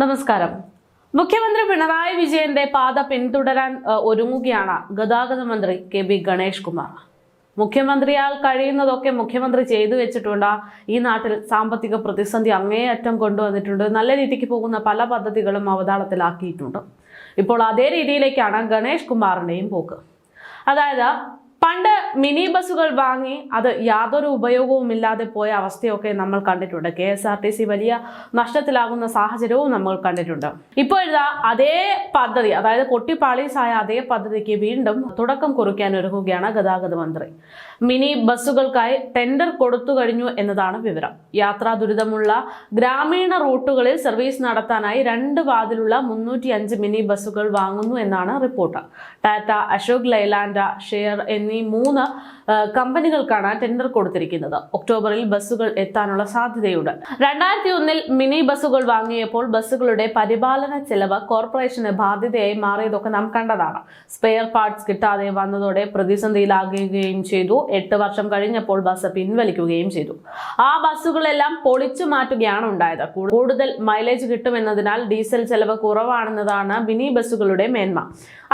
നമസ്കാരം. മുഖ്യമന്ത്രി പിണറായി വിജയന്റെ പാത പിന്തുടരാൻ ഒരുങ്ങുകയാണ് ഗതാഗത മന്ത്രി കെ ബി ഗണേഷ് കുമാർ. മുഖ്യമന്ത്രിയാൽ കഴിയുന്നതൊക്കെ മുഖ്യമന്ത്രി ചെയ്തു വെച്ചിട്ടുണ്ട്. ഈ നാട്ടിൽ സാമ്പത്തിക പ്രതിസന്ധി അങ്ങേയറ്റം കൊണ്ടുവന്നിട്ടുണ്ട്. നല്ല രീതിക്ക് പോകുന്ന പല പദ്ധതികളും അവതാളത്തിലാക്കിയിട്ടുണ്ട്. ഇപ്പോൾ അതേ രീതിയിലേക്കാണ് ഗണേഷ് കുമാറിന്റെയും പോക്ക്. അതായത് പണ്ട് മിനി ബസ്സുകൾ വാങ്ങി അത് യാതൊരു ഉപയോഗവും ഇല്ലാതെ പോയ അവസ്ഥയൊക്കെ നമ്മൾ കണ്ടിട്ടുണ്ട്. K S R T C വലിയ നഷ്ടത്തിലാകുന്ന സാഹചര്യവും നമ്മൾ കണ്ടിട്ടുണ്ട്. ഇപ്പോൾ ഇതാ അതേ പദ്ധതി അതായത് കൊട്ടിപ്പാളീസായ അതേ പദ്ധതിക്ക് വീണ്ടും തുടക്കം കുറിക്കാൻ ഒരുങ്ങുകയാണ് ഗതാഗത മന്ത്രി. മിനി ബസ്സുകൾക്കായി ടെൻഡർ കൊടുത്തു കഴിഞ്ഞു എന്നതാണ് വിവരം. യാത്രാ ദുരിതമുള്ള ഗ്രാമീണ റൂട്ടുകളിൽ സർവീസ് നടത്താനായി രണ്ട് വാതിലുള്ള മുന്നൂറ്റി മിനി ബസ്സുകൾ വാങ്ങുന്നു എന്നാണ് റിപ്പോർട്ട്. ടാറ്റ അശോക് ലൈലാൻഡ ഷെയർ എന്നീ മൂന്ന് കമ്പനികൾക്കാണ് ടെൻഡർ കൊടുത്തിരിക്കുന്നത്. ഒക്ടോബറിൽ ബസ്സുകൾ എത്താനുള്ള സാധ്യതയുണ്ട്. രണ്ടായിരത്തി ഒന്നിൽ മിനി ബസ്സുകൾ വാങ്ങിയപ്പോൾ ബസ്സുകളുടെ പരിപാലന ചെലവ് കോർപ്പറേഷന് ബാധ്യതയായി മാറിയതൊക്കെ നാം കണ്ടതാണ്. സ്പെയർ പാർട്സ് കിട്ടാതെ വന്നതോടെ പ്രതിസന്ധിയിലാകുകയും ചെയ്തു. എട്ട് വർഷം കഴിഞ്ഞപ്പോൾ ബസ് പിൻവലിക്കുകയും ചെയ്തു. ആ ബസ്സുകളെല്ലാം പൊളിച്ചു മാറ്റുകയാണ് ഉണ്ടായത്. കൂടുതൽ മൈലേജ് കിട്ടുമെന്നതിനാൽ ഡീസൽ ചെലവ് കുറവാണെന്നതാണ് മിനി ബസ്സുകളുടെ മേന്മ.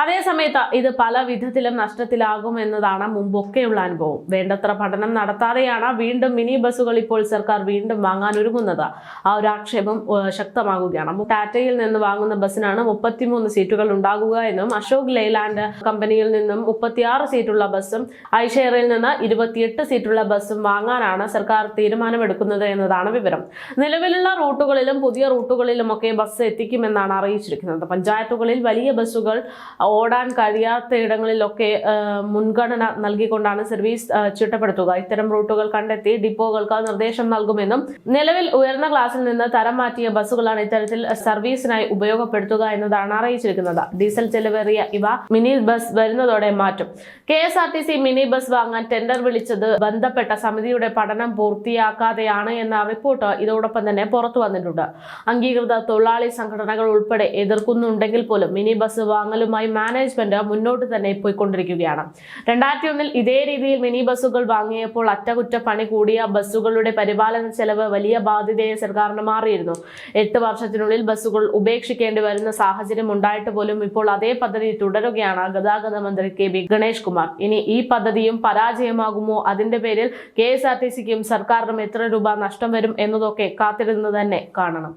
അതേസമയത്ത് ഇത് പല വിധത്തിലും നഷ്ടത്തിലാകുമെന്നതാണ് മുമ്പൊക്കെയുള്ള അനുഭവം. വേണ്ടത്ര പഠനം നടത്താതെയാണ് വീണ്ടും മിനി ബസ്സുകൾ ഇപ്പോൾ സർക്കാർ വീണ്ടും വാങ്ങാൻ ഒരുങ്ങുന്നത്. ആ ഒരു ആക്ഷേപം ശക്തമാകുകയാണ്. ടാറ്റയിൽ നിന്ന് വാങ്ങുന്ന ബസ്സിനാണ് മുപ്പത്തിമൂന്ന് സീറ്റുകൾ ഉണ്ടാകുക എന്നും അശോക് ലെയ്ലാൻഡ് കമ്പനിയിൽ നിന്നും മുപ്പത്തിയാറ് സീറ്റുള്ള ബസ്സും ഐഷെയറിൽ നിന്ന് ഇരുപത്തിയെട്ട് സീറ്റുള്ള ബസ്സും വാങ്ങാനാണ് സർക്കാർ തീരുമാനമെടുക്കുന്നത് എന്നതാണ് വിവരം. നിലവിലുള്ള റൂട്ടുകളിലും പുതിയ റൂട്ടുകളിലും ഒക്കെ ബസ് എത്തിക്കുമെന്നാണ് അറിയിച്ചിരിക്കുന്നത്. പഞ്ചായത്തുകളിൽ വലിയ ബസ്സുകൾ ഓടാൻ കഴിയാത്ത ഇടങ്ങളിലൊക്കെ ആ, നൽകിക്കൊണ്ടാണ് സർവീസ് ചിട്ടപ്പെടുത്തുക ഇത്തരം റൂട്ടുകൾ കണ്ടെത്തി ഡിപ്പോകൾക്ക് നിർദ്ദേശം നൽകുമെന്നും നിലവിൽ ഉയർന്ന ക്ലാസിൽ നിന്ന് തരം മാറ്റിയ ബസ്സുകളാണ് ഇത്തരത്തിൽ സർവീസിനായി ഉപയോഗപ്പെടുത്തുക എന്നതാണ് അറിയിച്ചിരിക്കുന്നത്. ഡീസൽ ചെലവേറിയ ഇവ മിനി ബസ് വരുന്നതോടെ മാറ്റും. K S R T C mini bus വാങ്ങാൻ ടെൻഡർ വിളിച്ചത് ബന്ധപ്പെട്ട സമിതിയുടെ പഠനം പൂർത്തിയാക്കാതെയാണ് എന്ന റിപ്പോർട്ട് ഇതോടൊപ്പം തന്നെ പുറത്തു വന്നിട്ടുണ്ട്. അംഗീകൃത തൊഴിലാളി സംഘടനകൾ ഉൾപ്പെടെ എതിർക്കുന്നുണ്ടെങ്കിൽ പോലും മിനി ബസ് വാങ്ങലുമായി മാനേജ്മെന്റ് മുന്നോട്ട് തന്നെ പോയിക്കൊണ്ടിരിക്കുകയാണ്. രണ്ടായിരത്തി ഒന്നിൽ ഇതേ രീതിയിൽ മിനി ബസ്സുകൾ വാങ്ങിയപ്പോൾ അറ്റകുറ്റപ്പണി കൂടിയ ബസ്സുകളുടെ പരിപാലന ചെലവ് വലിയ ബാധ്യതയെ സർക്കാരിന് മാറിയിരുന്നു. എട്ട് വർഷത്തിനുള്ളിൽ ബസ്സുകൾ ഉപേക്ഷിക്കേണ്ടി വരുന്ന സാഹചര്യം ഉണ്ടായിട്ട് പോലും ഇപ്പോൾ അതേ പദ്ധതി തുടരുകയാണ് ഗതാഗത മന്ത്രി കെ ബി ഗണേഷ് കുമാർ. ഇനി ഈ പദ്ധതിയും പരാജയമാകുമോ അതിന്റെ പേരിൽ കെ എസ് ആർ ടി സിക്കും സർക്കാരിനും എത്ര രൂപ നഷ്ടം വരും എന്നതൊക്കെ കാത്തിരുന്ന് തന്നെ കാണണം.